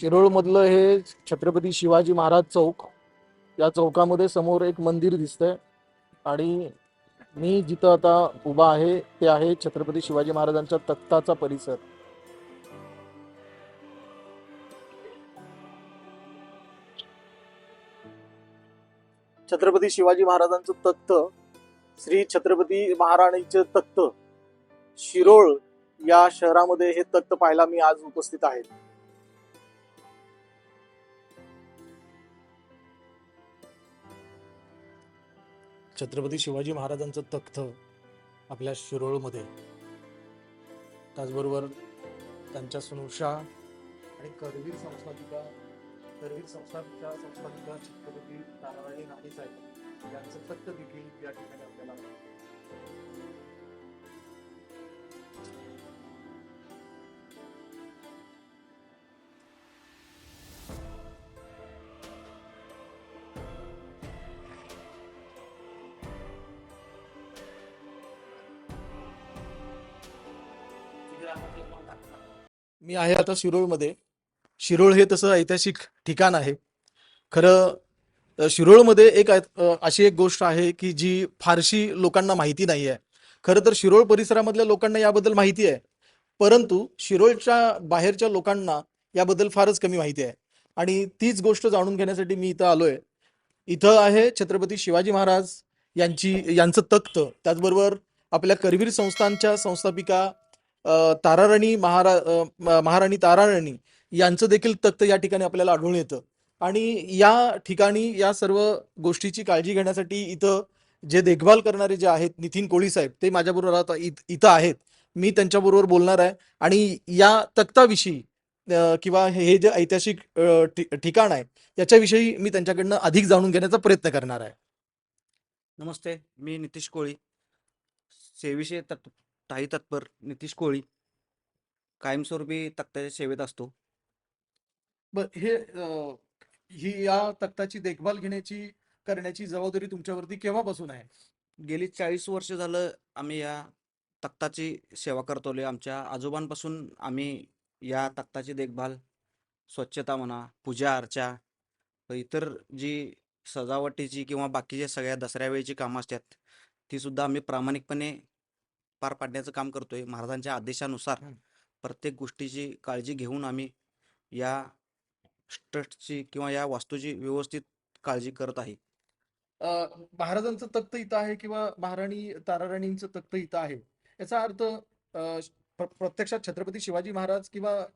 शिरोळमधलं हे छत्रपती शिवाजी महाराज चौक या चौकामध्ये समोर एक मंदिर दिसतंय. आणि मी जिथं आता उभा आहे ते आहे छत्रपती शिवाजी महाराजांच्या तख्ताचा परिसर. छत्रपती शिवाजी महाराजांचं तख्त श्री छत्रपती महाराणीचे तख्त शिरोळ या शहरामध्ये हे तख्त पाहायला मी आज उपस्थित आहे. छत्रपती शिवाजी महाराजांचं तख्त आपल्या शिरोळमध्ये. त्याचबरोबर त्यांच्या सुनुषा आणि करवीर संस्थापिका करवीर संस्थापिका संस्थापिका छत्रपती ताराराणी राणी साहेब यांचं तख्त देखील या ठिकाणी आपल्याला मी आहे आता शिरोळमध्ये. शिरोळ हे तसं ऐतिहासिक ठिकाण आहे. खरं शिरोळमध्ये एक अशी एक गोष्ट आहे की जी फारशी लोकांना माहिती नाही आहे. खरं तर शिरोळ परिसरामधल्या लोकांना याबद्दल माहिती आहे. परंतु शिरोळच्या बाहेरच्या लोकांना याबद्दल फारच कमी माहिती आहे. आणि तीच गोष्ट जाणून घेण्यासाठी मी इथं आलोय. इथं आहे छत्रपती शिवाजी महाराज यांची यांचं तख्त. त्याचबरोबर आपल्या करवीर संस्थांच्या संस्थापिका ताराराणी महारा महाराणी ताराराणी यांचं देखील तख्त या ठिकाणी आपल्याला आढळून येतं. आणि या ठिकाणी या सर्व गोष्टीची काळजी घेण्यासाठी इथं जे देखभाल करणारे जे आहेत नितीन कोळी साहेब ते माझ्याबरोबर आता इथ- इथं आहेत. मी त्यांच्याबरोबर बोलणार आहे. आणि या तक्ताविषयी किंवा हे जे ऐतिहासिक ठिकाण आहे याच्याविषयी मी त्यांच्याकडनं अधिक जाणून घेण्याचा प्रयत्न करणार आहे. नमस्ते. मी नितीश कोळी. सेवेचे तत् ताई तत्पर नितीश कोळी कायमस्वरूपी तक्त्याच्या सेवेत असतो. बर हे अ, ही या तख्ताची देखभाल घेण्याची करण्याची जबाबदारी तुमच्यावरती केव्हापासून आहे? गेली चाळीस वर्ष झालं आम्ही या तख्ताची सेवा करतोले आमच्या आजोबांपासून आम्ही या तख्ताची देखभाल स्वच्छता म्हणा पूजा अर्चा इतर जी सजावटीची किंवा बाकीच्या सगळ्या दसऱ्या वेळेची कामं असतात ती सुद्धा आम्ही प्रामाणिकपणे पार पाडण्याचं काम करतोय महाराजांच्या आदेशानुसार. प्रत्येक गोष्टीची काळजी घेऊन आम्ही या ट्रस्टची किंवा या वास्तूची व्यवस्थित काळजी करत आहे. अ, महाराजांचं तख्त इथं आहे किंवा महाराणी ताराराणींचं तख्त इथं आहे? याचा अर्थ प्रत्यक्षात छत्रपती शिवाजी महाराज किंवा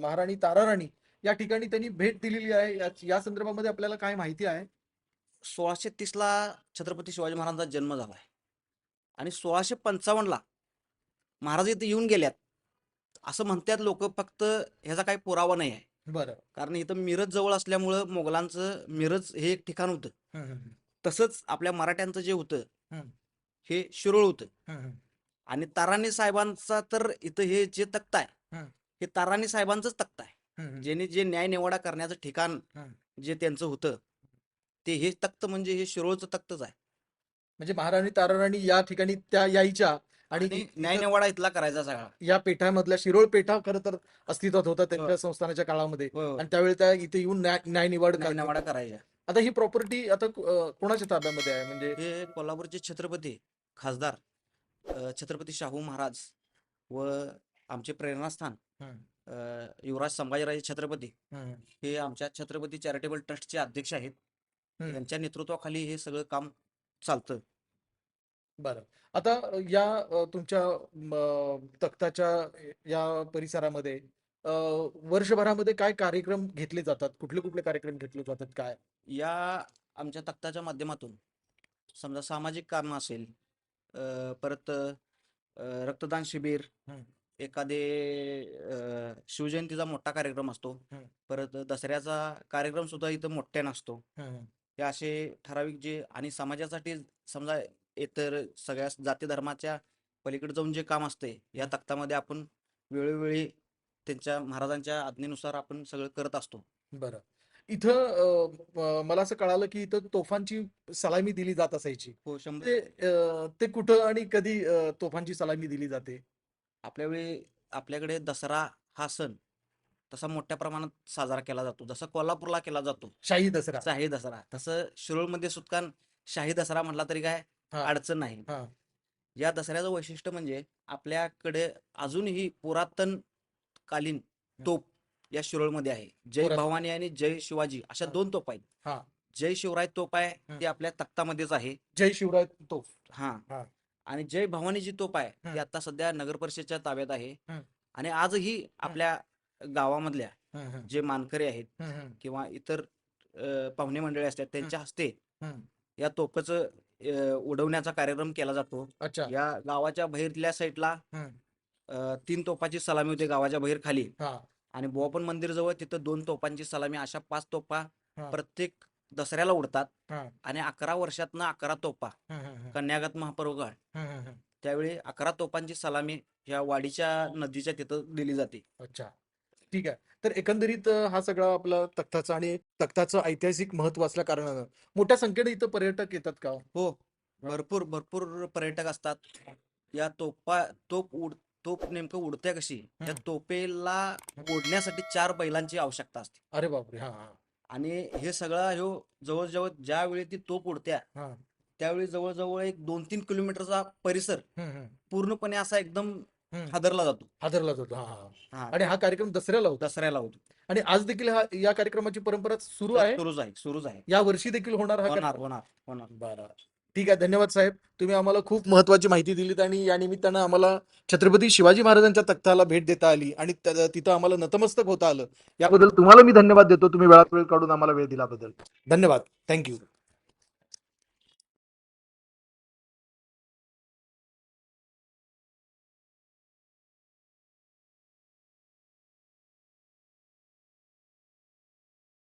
महाराणी ताराराणी या ठिकाणी त्यांनी भेट दिलेली आहे. या- या संदर्भामध्ये आपल्याला काय माहिती आहे? सोळाशे तीसला छत्रपती शिवाजी महाराजांचा जन्म झाला आहे आणि सोळाशे पंचावन्नला महाराज इथे येऊन गेल्यात असं म्हणतात लोक फक्त ह्याचा काही पुरावा नाही आहे बरं कारण इथं मिरज जवळ असल्यामुळं मोगलांचं मिरज हे एक ठिकाण होतं तसंच आपल्या मराठ्यांचं जे होतं हं. शिरोळ होतं. आणि ताराणी साहेबांचा तर इथं हे जे तख्त आहे हं. ताराणी साहेबांचंच तख्त आहे. ज्यांनी जे न्याय निवाडा करण्याचं ठिकाण. जे त्यांचं होतं ते हे तख्त म्हणजे हे शिरोळचं तख्तच आहे म्हणजे महाराणी ताराराणी या ठिकाणी त्या यायच्या आणि आणि इथं- न्याय निवाडा इथला करायचा सगळा या पेठामधल्या शिरोळ पेठा खरं तर अस्तित्वात होता त्यांच्या होय. संस्थानाच्या काळामध्ये होय, होय. आणि त्यावेळी त्या इथे येऊन न्याय न्याय निवाड न्याय करत निवाडा होत्या. करायचा आता ही प्रॉपर्टी आता कोणाच्या ताब्यामध्ये आहे म्हणजे हे कोल्हापूरचे छत्रपती खासदार छत्रपती शाहू महाराज व आमचे प्रेरणास्थान हं. युवराज संभाजीराजे छत्रपती हं, हे आमच्या छत्रपती चॅरिटेबल ट्रस्टचे अध्यक्ष आहेत हं. यांच्या नेतृत्वाखाली हे सगळं काम चालतं. बरं. आता या तुमच्या म, तख्ताच्या या परिसरामध्ये अ, वर्षभरामध्ये काय कार्यक्रम घेतले जातात? कुठले कुठले कार्यक्रम घेतले जातात? काय? या आमच्या तख्ताच्या माध्यमातून समजा सामाजिक कारणं असेल अ, परत अ, रक्तदान शिबिर. एखादे अ, शिवजयंतीचा मोठा कार्यक्रम असतो. परत दसऱ्याचा कार्यक्रम सुद्धा इथं मोठ्यानं असतो. हे असे ठराविक जे आणि समाजासाठी समजा इतर सगळ्या जाती धर्माच्या पलीकडे जाऊन जे काम असते या तख्तामध्ये आपण वेळोवेळी त्यांच्या महाराजांच्या आज्ञेनुसार आपण सगळं करत असतो. बरं. इथं मला असं कळालं की इथं तोफांची सलामी दिली जात असायची. हो शंभर ते कुठं आणि कधी तोफांची सलामी दिली जाते? आपल्या वेळी आपल्याकडे दसरा हा सण तसा मोठ्या प्रमाणात साजरा केला जातो जसं कोल्हापूरला केला जातो शाही दसरा शाही दसरा तसं शिरोळमध्ये सुद्धा शाही दसरा म्हटला तरी काय हा. अडचण नाही हा. या दसऱ्याचं वैशिष्ट्य म्हणजे आपल्याकडे अजूनही पुरातन कालीन तोप या शिरोळमध्ये आहे जय पुरातन. भवानी आणि जय शिवाजी अशा हा. दोन तोप आहेत. जय शिवराय तोप आहे. ती आपल्या तख्तामध्येच आहे जय शिवराय तोफ हा हा. आणि जय भवानी जी तोप आहे हं. ती आता सध्या नगर परिषदच्या ताब्यात आहे हं. आणि आजही आपल्या गावामधल्या जे मानकरी आहेत किंवा इतर पाहुणे मंडळी असतात त्यांच्या हस्ते. या तोफाचं उडवण्याचा कार्यक्रम केला जातो. या गावाच्या बाहेरल्या साईडला तीन तोफाची सलामी होते गावाच्या बाहेर खाली आणि बोपन मंदिर जवळ तिथं दोन तोफांची सलामी अशा पाच तोफा हा. प्रत्येक दसऱ्याला उडतात. आणि अकरा वर्षातनं अकरा तोफा हं, कन्यागत महापर्व काळ हं. त्यावेळी अकरा तोफांची सलामी या वाडीच्या नदीच्या तिथं दिली जाते. अच्छा. ठीक आहे. तर एकंदरीत हा सगळा आपला तख्ताचा आणि तख्ताचं ऐतिहासिक महत्त्व असल्या कारणानं मोठ्या संख्येने इथं पर्यटक येतात का हो? भरपूर भरपूर पर्यटक असतात. या तोफा तोप उड तोप नेमकं उडते कशी? या हं. तोपेला ओढण्यासाठी चार बैलांची आवश्यकता असते. अरे बापरे! हा हा. आणि हे सगळं ह्यो जवळजवळ ज्यावेळी ती तोप उडत्या हा. त्यावेळी जवळजवळ एक दोन तीन किलोमीटरचा परिसर हं, हं, पूर्णपणे असा एकदम हं. हादरला जातो. हादरला जातो हा हा. हा. आणि हा कार्यक्रम दसऱ्याला होता. दसऱ्याला होतो. आणि आज देखील हा या कार्यक्रमाची परंपरा सुरू आहे? सुरूच आहे सुरूच आहे. या वर्षी देखील होणार हा होणार होणार होणार. बरं. ठीक आहे धन्यवाद साहेब. तुम्ही आम्हाला खूप महत्वाची माहिती दिलीत आणि या निमित्तानं आम्हाला छत्रपती शिवाजी महाराजांच्या तख्ताला भेट देता आली आणि त्या- तिथं आम्हाला नतमस्तक होता आलं. याबद्दल तुम्हाला मी धन्यवाद देतो. तुम्ही वेळात वेळ काढून आम्हाला वेळ दिल्याबद्दल. धन्यवाद. थँक्यू